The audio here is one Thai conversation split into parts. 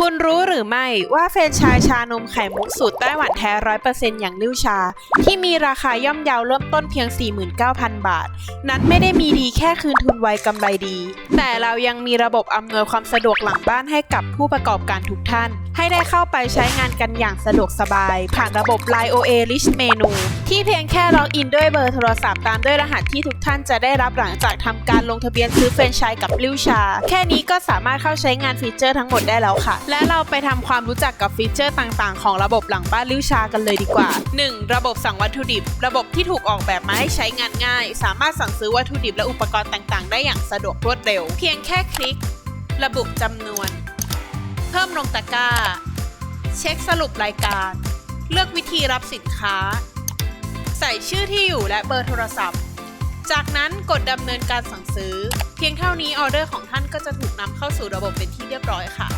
คุณรู้หรือไม่ว่าเฟรนไชายชานมไข่มุกสูตรไต้หวันแท้ร้อยเปอร์เซ็นต์อย่างลิ้วชา ที่มีราคาย่อมเยาเริ่มต้นเพียง 49,000 บาท นั้นไม่ได้มีดีแค่คืนทุนไวกำไรดี แต่เรายังมีระบบอำนวยความสะดวกหลังบ้านให้กับผู้ประกอบการทุกท่าน ให้ได้เข้าไปใช้งานกันอย่างสะดวกสบาย ผ่านระบบ Line OA List Menu ที่เพียงแค่ล็อกอินด้วยเบอร์โทรศัพท์ตามด้วยรหัสที่ทุกท่านจะได้รับหลังจากทำการลงทะเบียนซื้อเฟรนไชส์กับลิ้วชา แค่นี้ก็สามารถเข้าใช้งานฟีเจอร์ทั้งหมดได้แล้วค่ะและเราไปทำความรู้จักกับฟีเจอร์ต่างๆ ของระบบหลังบ้านลิ้วชากันเลยดีกว่า 1. ระบบสั่งวัตถุดิบ ระบบที่ถูกออกแบบมาให้ใช้งานง่าย สามารถสั่งซื้อวัตถุดิบและอุปกรณ์ต่างๆ ได้อย่างสะดวกรวดเร็ว เพียงแค่คลิก ระบุจำนวน เพิ่มลงตะกร้า เช็คสรุปรายการ เลือกวิธีรับสินค้า ใส่ชื่อที่อยู่และเบอร์โทรศัพท์ จากนั้นกดดำเนินการสั่งซื้อ เพียงเท่านี้ออเดอร์ของท่านก็จะถูกนำเข้าสู่ระบบเป็นที่เรียบร้อยค่ะ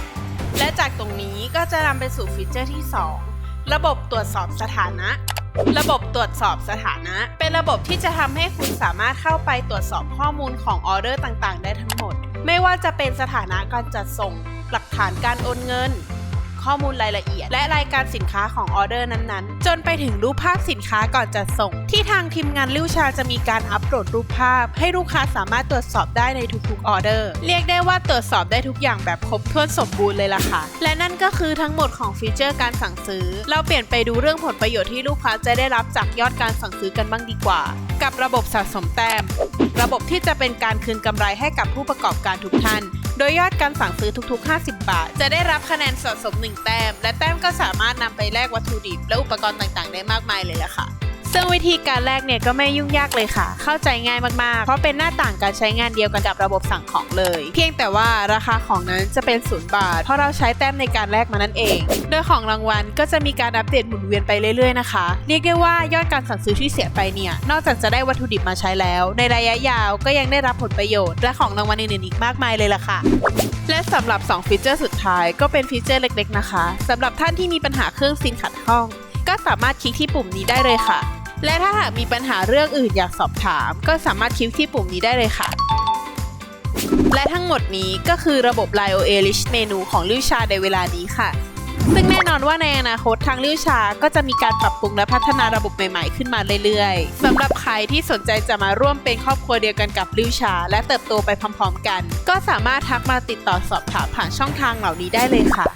นี้ก็จะนำไปสู่ฟีเจอร์ที่ 2 ระบบตรวจสอบสถานะ ระบบตรวจสอบสถานะ เป็นระบบที่จะทำให้คุณสามารถเข้าไปตรวจสอบข้อมูลของออเดอร์ต่างๆ ได้ทั้งหมด ไม่ว่าจะเป็นสถานะการจัดส่ง หลักฐานการโอนเงิน ข้อมูลรายละเอียด และรายการสินค้าของออเดอร์นั้นๆ จนไปถึงรูปภาพสินค้าก่อนจัดส่ง ที่ทางทีมงานลิ้วชาจะมีการอัปโหลดรูปภาพ ให้ลูกค้าสามารถตรวจสอบได้ในทุกๆออเดอร์ เรียกได้ว่าตรวจสอบได้ทุกอย่างแบบครบถ้วนสมบูรณ์เลยล่ะค่ะ และนั่นก็คือทั้งหมดของฟีเจอร์การสั่งซื้อ เราเปลี่ยนไปดูเรื่องผลประโยชน์ที่ลูกค้าจะได้รับจากยอดการสั่งซื้อกันบ้างดีกว่า กับระบบสะสมแต้ม ระบบที่จะเป็นการคืนกำไรให้กับผู้ประกอบการทุกท่าน โดยยอดการสั่งซื้อทุกๆ 50 บาท จะได้รับคะแนนสะสม 1 แต้ม และแต้มก็สามารถนำไปแลกวัตถุดิบและอุปกรณ์ต่างๆ ได้มากมายเลยล่ะค่ะ ซึ่งวิธีการแลกเนี่ยก็ไม่ยุ่งยากเลยค่ะ เข้าใจง่ายมากๆ เพราะเป็นหน้าต่างการใช้งานเดียวกันกับระบบสั่งของเลย เพียงแต่ว่าราคาของนั้นจะเป็นศูนย์บาท เพราะเราใช้แต้มในการแลกมานั่นเอง โดยของรางวัลก็จะมีการอัปเดตหมุนเวียนไปเรื่อยๆนะคะ เรียกได้ว่ายอดการสั่งซื้อที่เสียไปเนี่ย นอกจากจะได้วัตถุดิบมาใช้แล้ว ในระยะยาวก็ยังได้รับผลประโยชน์ และของรางวัลอื่นๆอีกมากมายเลยล่ะค่ะ และสำหรับ 2 ฟีเจอร์สุดท้ายก็เป็นฟีเจอร์เล็ก ๆ นะคะสำหรับท่านที่มีปัญหาเครื่องซินขัดข้องก็สามารถคลิกที่ปุ่มนี้ได้เลยค่ะ และถ้าหากมีปัญหาเรื่องอื่นอยากสอบถาม ก็สามารถคลิกที่ปุ่มนี้ได้เลยค่ะ และทั้งหมดนี้ก็คือระบบ Line OA List Menu ของลิวชาในเวลานี้ค่ะ ซึ่งแน่นอนว่าในอนาคตทางลิวชาก็จะมีการปรับปรุงและพัฒนาระบบใหม่ๆขึ้นมาเรื่อยๆสำหรับใครที่สนใจจะมาร่วมเป็นครอบครัวเดียวกันกับลิวชา และเติบโตไปพร้อมๆกัน ก็สามารถทักมาติดต่อสอบถามผ่านช่องทางเหล่านี้ได้เลยค่ะ